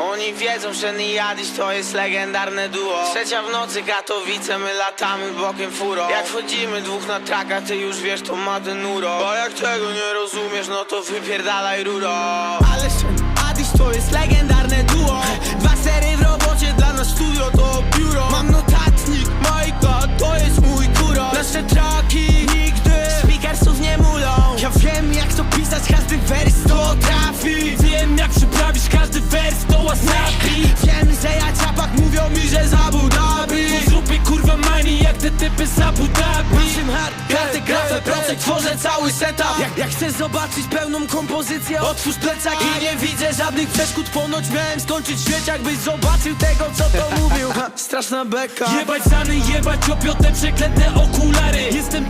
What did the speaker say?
Oni wiedzą, że Niadiś to jest legendarne duo. Trzecia w nocy Katowice, my latamy bokiem furo. Jak wchodzimy dwóch na traka, ty już wiesz to ma ten uro. A jak tego nie rozumiesz, no to wypierdalaj ruro. Ale Adiś to jest legendarne duo. Dwa sery w robocie, dla nas studio to biuro. Mam notatnik, Majka, to jest mój kuro. Nasze traki nigdy speakersów nie mulą. Ja wiem jak to pisać, każdy wers te typy z Abu Dhabi. Maszyn hard, karty, grafę, procek, tworzę cały setup. Jak, jak chcesz zobaczyć pełną kompozycję, otwórz plecak I nie widzę żadnych przeszkód, ponoć miałem skończyć świeciak Byś zobaczył tego, co to mówił. Ha, Straszna beka. Jebać zany, jebać opiotę, przeklęte okulary. Jestem